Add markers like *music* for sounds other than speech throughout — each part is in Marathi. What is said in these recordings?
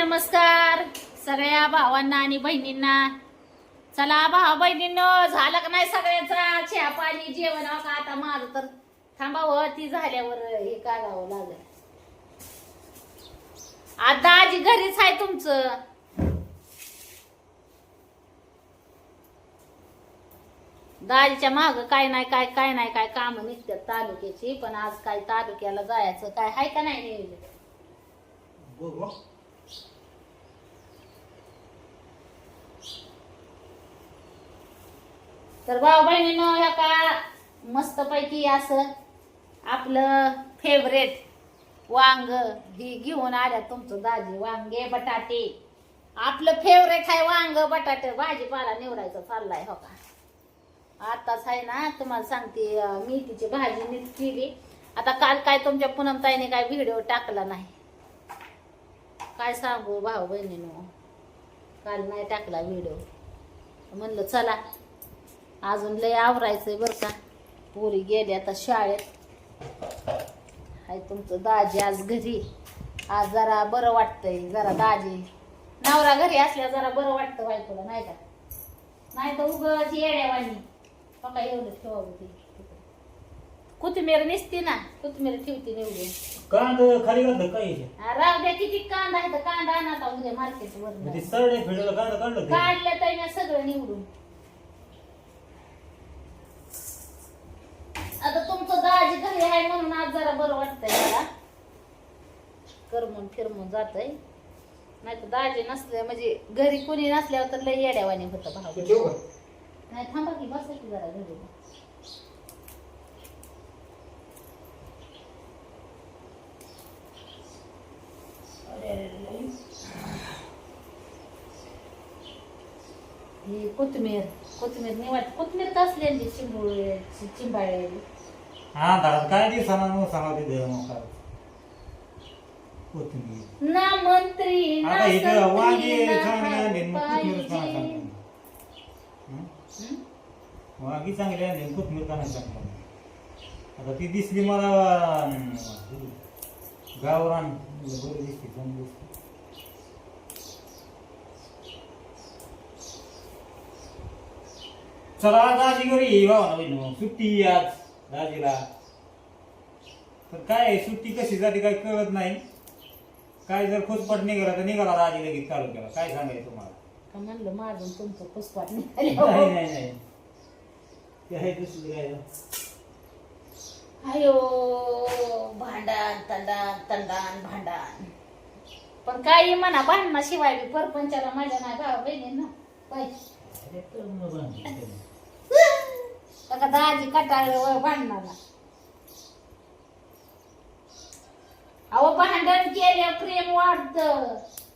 नमस्कार सगळ्या भावांना आणि बहिणींना. चला भावा बहिणींनो झालं का नाही सगळ्यांचा? चहा पाणी जेवण हो का? आता माझं तर थांबावं हो, ती झाल्यावर हे काढावं लागलं. आता आजी घरीच आहे तुमचं. दाजीच्या माग काय नाही काय काय नाही काय काम निघतात तालुक्याची पण आज काय तालुक्याला जायचं काय आहे का नाही नियोजन बघू तर भाऊ बहिणीनं ह्या का मस्तपैकी असं आपलं फेवरेट वांग ही घेऊन आल्या तुमचं दाजी वांगे बटाटे. आपलं फेवरेट आहे वांग बटाटे. भाजीपाला निवडायचा चाललाय हो का? आताच आहे ना तुम्हाला सांगते मेथीची भाजी नीट केली. आता काल काय तुमच्या पूनमताईने काय व्हिडिओ टाकला नाही. काय सांगू भाऊ बहिणीनं? काल नाही टाकला व्हिडिओ म्हणलं चला अजून लय आवरायचंय बरं का. पोरी गेली आता शाळेत. हाय तुमचं दाजी आज घरी. आज जरा बरं वाटतंय जरा दाजी. नवरा घरी असल्या जरा बरं वाटतं बायकोला नाही का? नाही तर उगच येड्यावानी. बघा एवढं ठेवावं ते. कोथिंबीर निसते ना कोथिंबीर ठेवते निवडून. कांद खाली घातलं काय? हा, राहू द्या किती कांदा आहे तर कांदा आणा आता उद्या मार्केट मग ते वर सरडे फिरलं कांदा काढलं ते. काढलं तर मी सगळं निवडून. आता तुमचं दाजी घरी आहे म्हणून आज जरा बरं वाटतंय मला. करमून फिरमून जातय. नाही तर दाजी नसले म्हणजे घरी कुणी नसल्यावर तर लय येड्यावानी होतं भाऊ. ते ठेवू का? नाही थांबा की बसा की जरा घरी. अरे, अरे, अरे, अरे. ही कोथमीर कोथमीर निवाट कोथमीर कसली चिंबुळे चिंबाळे हा काय दिवसाना मग सांगा तिथे मग काय कोथिंबीर. ना मंत्री ना आता इथं संत्री, वांगे ना चांगले मग कोथिंबीर का नाही पाहिजे. चांगली? वांगी चांगली आणली कोथिंबीर नाही चांगली आता ती दिसली मला अं, गावरान. बरी दिसली चांगली दिसली चला दाजी घरी भावना बहिणी सुट्टी आज. दाजीला. तर काय सुट्टी कशी जाते काय कळत नाही. काय जर खुसपट निघाला तर निघाला दाजी लगेच चालू केला काय सांगायचं तुम्हाला? का म्हणलं माझून तुमचं पुष्पाट निघाले नाही नाही नाही. ते आहे दुसरी काय अयो भांडण तंडण तंडण भांडण. पण काही म्हणा भांडणाशिवाय बी परपंचाला माझ्या नाही भावा बहिणींना पाहिजे बघा दाजी कटाळ भांडणाला अहो भांडण केले प्रेम वाढत.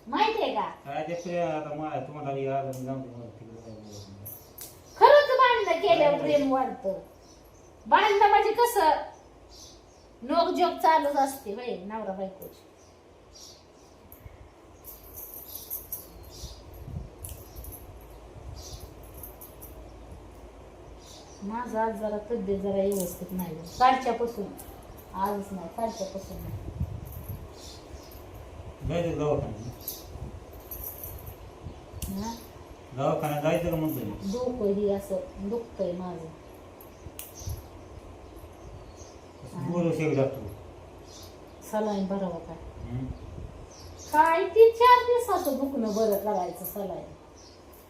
माहितीये का? काय ते प्रिया आता मला तुम्हाला आलं जाऊ दे मला तिकडे जाऊ दे. खरंच भांडणं केल्यावर प्रेम वाढत. भांडणं म्हणजे कसं? नोकझोक चालूच असते बाई नवरा बायकोची. माझं आज जरा तब्येत जरा व्यवस्थित नाही. कालच्यापासून. आजच नाही कालच्यापासून नाही. जायचं दवाखान्यात? हा? दवाखान्यात जायचं का म्हणतो मी? डोकं ही असं दुखतंय माझं. असं बोलू शेक जातो सलाईन भरावं काय? काय ती चार दिवसाचं दुखणं बरं करायचं सलाईन.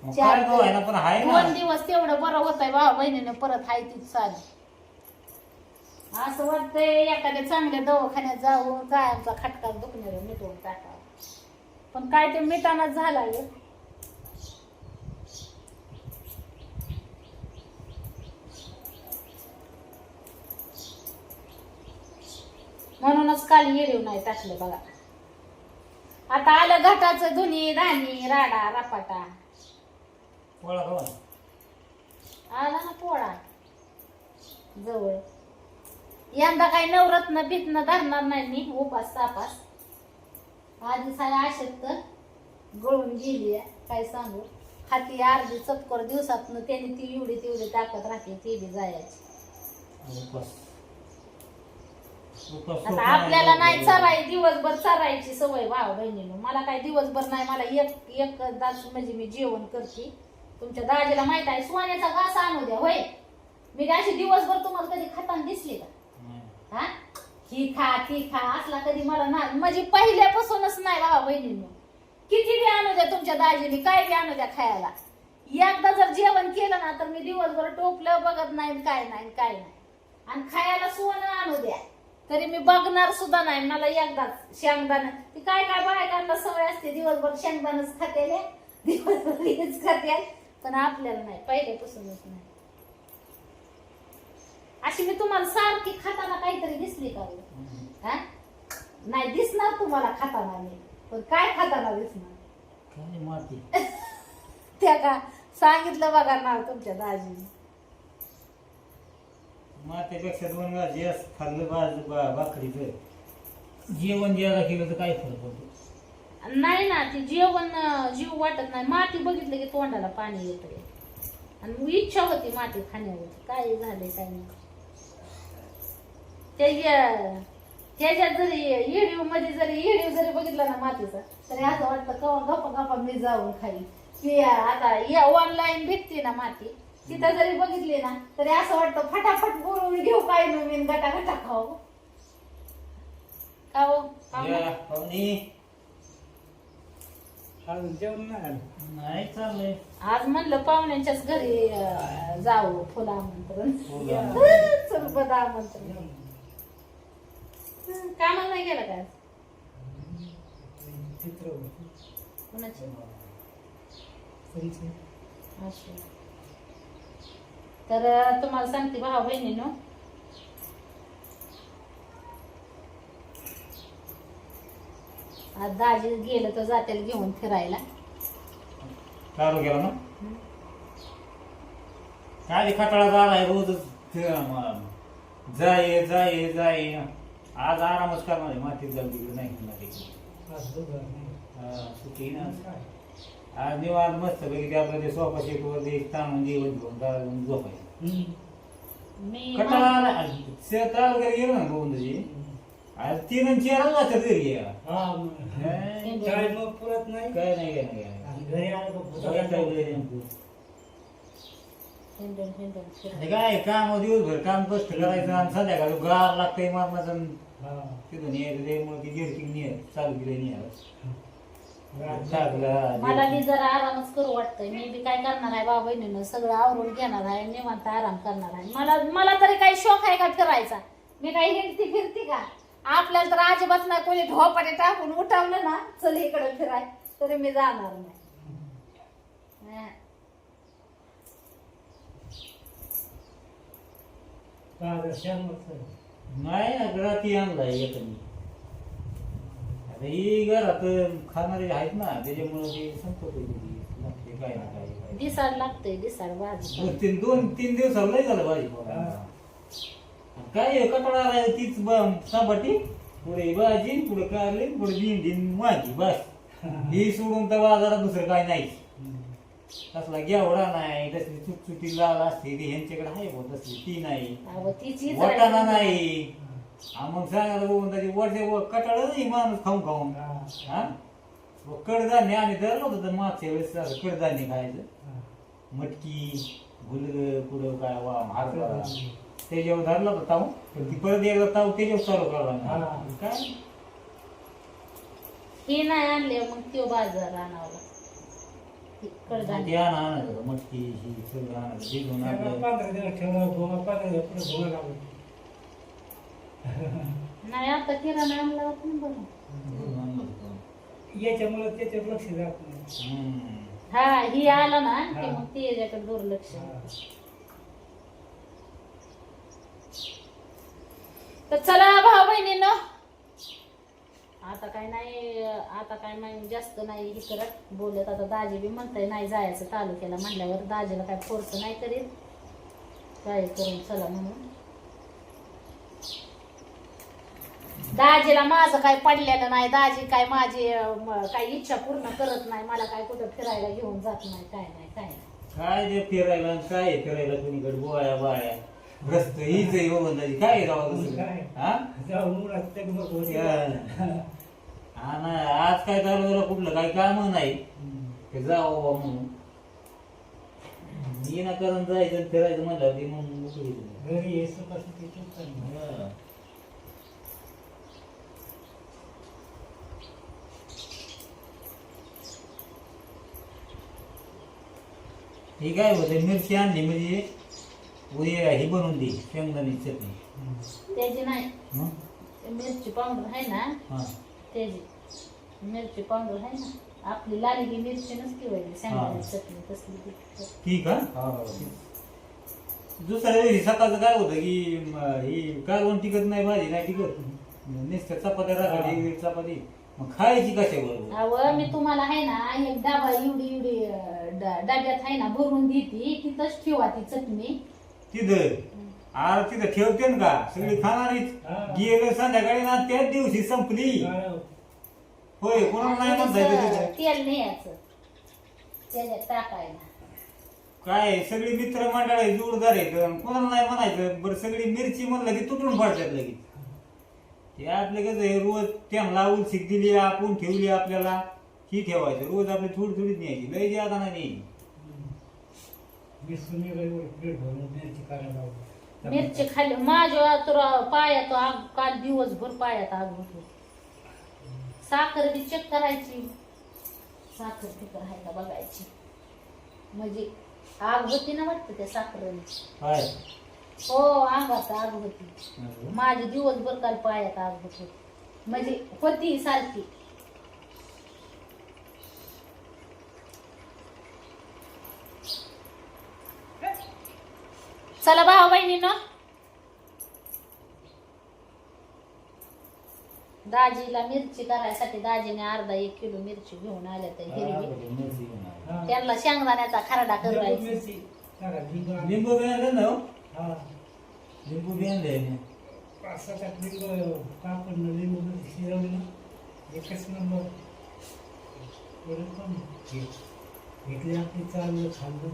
मग चार काय तो आहे ना पण आहे दोन ना दिवस तेवढं बरं होत आहे भावा बहिणीनं परत हाय तीच चालू. असं वाटतंय एखाद्या चांगल्या दवाखान्यात जाऊन कायमचा खटका दुखण्याला मिटवून टाकावं. पण काय ते मिटानाच झाला म्हणूनच काल येडीव नाही टाकलं बघा. आता आलं घाटाचं धुनी धानी राडा रापाटा. पोळा खावा आला ना पोळा. जवळ. यंदा काही नवरत्न बितन धरणार नाही मी उपास तापास. आधी साय आशक्त गळून गेली आहे, काय सांगू. हाती अर्धी चतकोर दिवसात त्याने ती एवढी तेवढी ताकद राहते ती बी जायची. उपास. उपास आता आपल्याला नाही नाही. चराय दिवसभर चरायची सवय भाव बहिणीनं. मला काय दिवसभर नाही मला एक एक तास म्हणजे मी जेवण करते. तुमच्या दाजीला माहीत आहे सोन्याचा घास आणू द्या होय? मी अशी दिवसभर तुम्हाला कधी खाताना दिसली का. हा? ही खा ती खा असला कधी मला ना म्हणजे पहिल्यापासूनच नाही भावा बहिणींनो किती बी आणू द्या तुमच्या दाजीने काय बी आणू द्या खायला. एकदा जर जेवण केलं ना तर मी दिवसभर टोपलं बघत नाही काय नाही काय नाही. आणि खायला सोनं आणू द्या. तरी मी बघणार सुद्धा नाही मला एकदाच शेंगदाणा. ती काय काय बायकांना सवय असते दिवसभर शेंगदाणच खातेले दिवसभर हेच खाते. पण आपल्याला नाही पहिल्यापासूनच नाही. अशी मी तुम्हाला सारखी खाताना काहीतरी दिसली का हो? हा? नाही दिसणार तुम्हाला खाताना मी पण काय खाताना दिसणार? काय माती? *laughs* त्या का सांगितलं बघा नाव तुमच्या दाजीने. मातेपेक्षा दोन घास जास्त खाल्लं बाज बा- भाकरीचं जेवण ज्यादा केलं तर काय फरक पडतो? नाही ना ते जेवण जीव वाटत नाही. माती बघितलं की तोंडाला पाणी येतं आणि इच्छा होती माती खाण्यावर काय झालंय काय नाही. ते त्याच्यात जरी येडीवमध्ये जरी येडीव जरी बघितलं ना मातीचा तरी असं वाटतं कवा गप्पा गप्पा मी जाऊन खाली की आता या ऑनलाईन भेटते ना माती. तिथं जरी बघितली ना तरी असं वाटतं फटाफट बोलून घेऊ काय नवीन गटा गटा खाऊ. का हो? खाऊ अजून जेवण नाही आलं. नाही चाललंय आज म्हणलं पाहुण्यांच्याच घरी अं, जाऊ फुल आमंत्रण फुलं आमंत्रण. आमंत्रण कामाला नाही गेला काय चित्र होतं. कुणाची त्यांचं असं. तर अं, तुम्हाला सांगते भाऊ बहिणीनो आज दाजी गेलं तर जातील घेऊन फिरायला चालू केला ना काय खटाळा झालाय रोजच फिरा मला. जाय जाय जाय आज आरामच करणार आहे मातीत तिकडे नाही. हा, सुट्टी ना? आज निवांत मस्त पैकी ते आपलं ते सोफा शेट वर ते ताणून जेवण घेऊन जाऊन झोपायचं हम्म. मी कटाळा आला शेतात वगैरे गेलो ना गोविंदजी आज तीन आणि चार वाजता घरी या. हा, मग. काय शाळेत मग पुरत नाही काय नाही काय नाही काय नाही. आणि घरी आलं का सगळं भुताला काय जाऊ. लय नेमकं. हिंडून हिंडून हे फिरायला. काय काम दिवसभर काम कष्ट करायचं आणि संध्याकाळी गार लागतंय मारण्याचं आणि हा. तिथून यायचं त्यामुळे ती गिरकी निय चालू केली रात- टाकलं मला बी जरा आरामच करू वाटतंय मी बी काय करणार आहे बाबा बहिणीनं सगळं आवरून घेणार आहे निवांत आराम करणार आहे मला मला तरी काही शौक आहे का फिरायचा मी काही हिंडती फिरती का आपल्याला तर अजिबात नाही कोणी ढोपाटे टाकून उठवलं ना चल इकडे फिराय. तरी मी जाणार नाही. हा. नाही ना रात्री आणलाय एक मी आता ही घरात खाणारे आहेत ना त्याच्यामुळे ते संपत लागते काय ना काय काय. दिसाड लागतंय दिसाड भाजी दोन तीन दोन तीन दिवसाला लय झालं भाजी काय कटाळा आलाय तीच साबाटी पुढे भाजी पुढे कारले पुढे भेंडी माझी बस. ही सोडून तर बाजारात दुसरं काय नाही. तसला घेवडा नाही तसली चुकचुकी लाल असते ती ह्यांच्याकडे आहे बघ तसली ती नाही. अहो तिची वाटाणा नाही. हा मग सांगायला बघून त्याची वडे कटाळ नाही माणूस खाऊन खाऊन. हा. हा? मग कडधान्य आम्ही धरलं होतं तर मागच्या वेळेस असं कडधान्य खायचं. मटकी गुलग पुढं काय वा हरभरा त्याच्यावर धरलं होतं ताऊ ती परत एकदा ताऊ त्याच्यावर चालू हा. करला काय? ही नाही आणले मग तो बाजार आणावला ती कडधान्य. ते आणा आणायचं होतं, मटकी ही सगळं आणायचं भिजवून त्याला आपलं पंधरा दिवस ठेवलं भोगा पंधरा दिवस पुढे भोगा लागला नाही आता किराणा आणला होता ना बरं. भिजवून आणलं होतं. याच्यामुळे त्याच्यावर लक्ष जात नाही हम्म. हा ही आला ना की. मग ती याच्याकडे दुर्लक्ष. हा. तर चला भाऊ बहिणीनं. आता काय नाही आता काय नाही जास्त नाही हे करत. बोलत आता दाजी बी म्हणताय नाही जायचं तालुक्याला म्हणल्यावर दाजीला काय फोर्स नाही करीत काय करून चला म्हणून. दाजीला माझं काय पडलेलं नाही दाजी काय माझी काय इच्छा पूर्ण करत नाही मला काय कुठं फिरायला घेऊन जात नाही काय नाही काय नाही. काय फिरायला काय आहे फिरायला कुणीकडे? बोळ्या बाळ्या. ग्रस्त हीच आहे बंदाची काय राव? काय? हा ते. हा आज काय चालू झालं कुठलं काही काम नाही. ते जावं बुवा म्हणून मी ना करून जायचं फिरायचं म्हणलं की मग. घरी यायचं ते. हा. काय होते मिरची आणली म्हणजे ही बनवून दे शेंगदाणी चटणी. त्याची नाही. हं? मिरची पावडर आहे ना हा. त्याची. मिरची पावडर आहे ना आपली लाली मिरची नसती वगैरे शेंगदाणे चटणी तसली ती. ठीक हा दुसऱ्या दिवशी सकाळचं काय होतं की म, ही कारवण टिकत नाही भाजी नाही टिकत नुसत्या चपात्या राखाडी चपाती. मग खायची कशा बरोबर अव मी तुम्हाला आहे ना एक डबा एवढी एवढी अं, ड- डब्यात आहे ना भरून देते तिथंच ठेवा ती चटणी. तिथं. आर तिथं ठेवते ना का? सगळी खाणारीच हा. गेलं संध्याकाळी ना त्याच दिवशी संपली? होय कोणाला नाही म्हणता येत आणि तिथं. तसं तेल न्यायचं. त्याच्यात टाकायला. काय सगळी मित्र मंडळ आहे जोडदार आहेत. अन कोणाला नाही म्हणायचं. बरं सगळी मिरची म्हणलं की तुटून पडतात लगेच. ते आपलं कसं आहे रोज त्यांना उलसिक दिली आपण ठेवली आपल्याला. ही ठेवायचं. रोज आपली थोडी थोडीच न्यायची. लय जी आता नाही न्यायची. मी सुनीला एवढं प्लेट भरून मिरची करायला लावली. मिरची खाल्ली. माझ्या तर पायात आग काल दिवसभर पायात आग होती. साखर बी चेक करायची. साखर तिथं राहायला बघायची. म्हणजे आग होती ना वाटतं त्या साखरेने काय हो अंगात आग होती. माझी दिवसभर काल पायात आग होत होती. म्हणजे होती सारखी. चला भाऊ बहिणीनं दाजीला मिरची करायसाठी दाजीने अर्धा एक किलो मिरची घेऊन आल्या तर हिरवी. हा. त्यांना शेंगदाण्याचा खरडा करायचा लिंबू लिंबू ना हो? हा. लिंबू बी आणलंय ना. पाच सात आठ लिंबू कापून लिंबू मिरची शिजवली ना एकच नंबर एवढं पण घे. घेतली आपली चाललं खाल्लं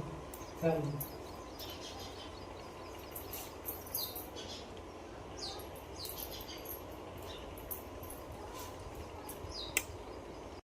चाललं